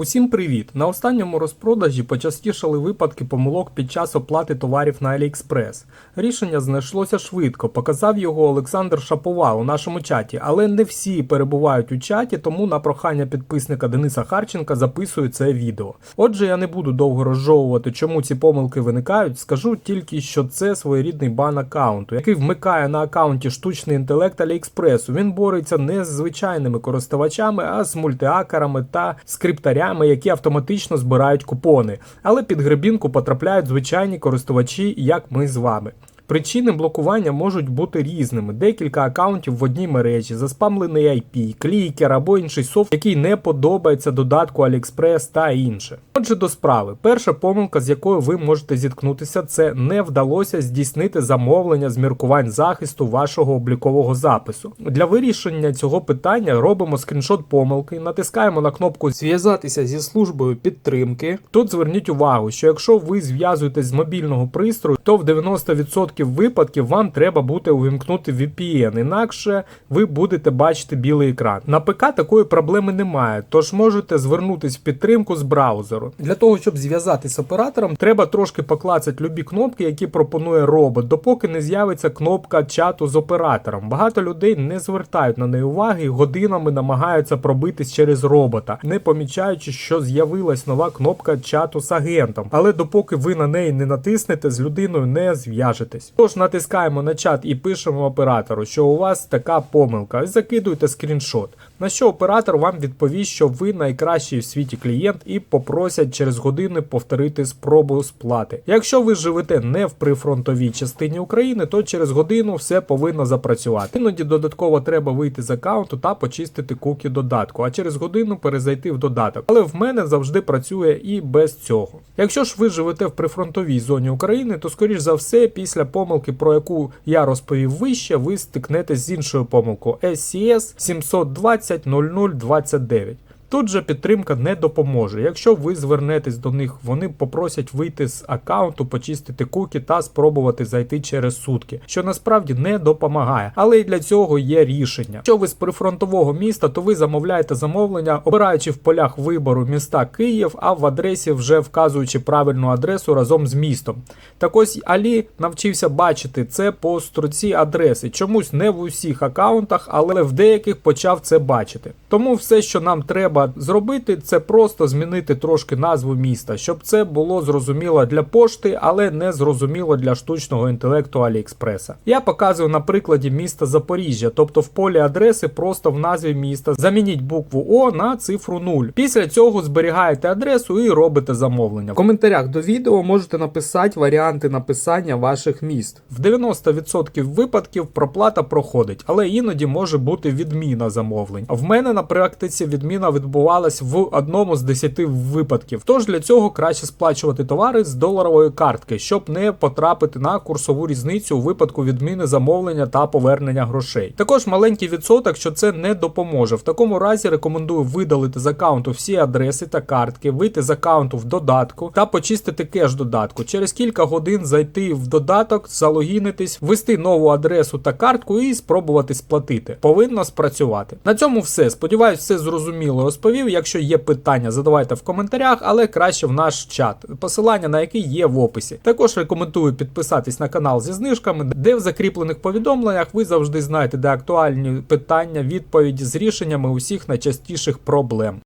Усім привіт! На останньому розпродажі почастішали випадки помилок під час оплати товарів на AliExpress. Рішення знайшлося швидко. Показав його Олександр Шаповал у нашому чаті, але не всі перебувають у чаті, тому на прохання підписника Дениса Харченка записую це відео. Отже, я не буду довго розжовувати, чому ці помилки виникають. Скажу тільки, що це своєрідний бан аккаунту, який вмикає на аккаунті штучний інтелект AliExpress. Він бореться не з звичайними користувачами, а з мультиакерами та скриптарями, які автоматично збирають купони. Але під гребінку потрапляють звичайні користувачі, як ми з вами. Причини блокування можуть бути різними: декілька акаунтів в одній мережі, заспамлений IP, клікер або інший софт, який не подобається додатку AliExpress та інше. Отже, до справи, перша помилка, з якою ви можете зіткнутися, це не вдалося здійснити замовлення з міркувань захисту вашого облікового запису. Для вирішення цього питання робимо скріншот помилки, натискаємо на кнопку Зв'язатися зі службою підтримки. Тут зверніть увагу, що якщо ви зв'язуєтесь з мобільного пристрою, то в 90% випадків вам треба буде увімкнути VPN, інакше ви будете бачити білий екран. На ПК такої проблеми немає, тож можете звернутись в підтримку з браузеру. Для того, щоб зв'язатися з оператором, треба трошки поклацати любі кнопки, які пропонує робот, допоки не з'явиться кнопка чату з оператором. Багато людей не звертають на неї уваги і годинами намагаються пробитись через робота, не помічаючи, що з'явилась нова кнопка чату з агентом. Але допоки ви на неї не натиснете, з людиною не зв'яжетесь. Тож натискаємо на чат і пишемо оператору, що у вас така помилка, закидуйте скріншот. На що оператор вам відповість, що ви найкращий в світі клієнт і попросять через години повторити спробу сплати. Якщо ви живете не в прифронтовій частині України, то через годину все повинно запрацювати. Іноді додатково треба вийти з аккаунту та почистити куки додатку, а через годину перезайти в додаток. Але в мене завжди працює і без цього. Якщо ж ви живете в прифронтовій зоні України, то скоріш за все, після помилки, про яку я розповів вище, ви стикнетесь з іншою помилкою SCS 720 0029. Тут же підтримка не допоможе. Якщо ви звернетесь до них, вони попросять вийти з аккаунту, почистити куки та спробувати зайти через сутки, що насправді не допомагає. Але і для цього є рішення. Якщо ви з прифронтового міста, то ви замовляєте замовлення, обираючи в полях вибору міста Київ, а в адресі вже вказуючи правильну адресу разом з містом. Так ось Алі навчився бачити це по строці адреси. Чомусь не в усіх аккаунтах, але в деяких почав це бачити. Тому все, що нам треба зробити, це просто змінити трошки назву міста, щоб це було зрозуміло для пошти, але не зрозуміло для штучного інтелекту Аліекспреса. Я показую на прикладі міста Запоріжжя, тобто в полі адреси просто в назві міста замініть букву О на цифру 0. Після цього зберігаєте адресу і робите замовлення. В коментарях до відео можете написати варіанти написання ваших міст. В 90% випадків проплата проходить, але іноді може бути відміна замовлень. В мене на практиці відміна відбувалась в одному з 10 випадків. Тож для цього краще сплачувати товари з доларової картки, щоб не потрапити на курсову різницю у випадку відміни замовлення та повернення грошей. Також маленький відсоток, що це не допоможе. В такому разі рекомендую видалити з аккаунту всі адреси та картки, вийти з аккаунту в додатку та почистити кеш додатку. Через кілька годин зайти в додаток, залогінитись, ввести нову адресу та картку і спробувати сплатити. Повинно спрацювати. На цьому все. Сподіваюсь, все зрозуміло розповів. Якщо є питання, задавайте в коментарях, але краще в наш чат, посилання на який є в описі. Також рекомендую підписатись на канал зі знижками, де в закріплених повідомленнях ви завжди знаєте, де актуальні питання, відповіді з рішеннями усіх найчастіших проблем.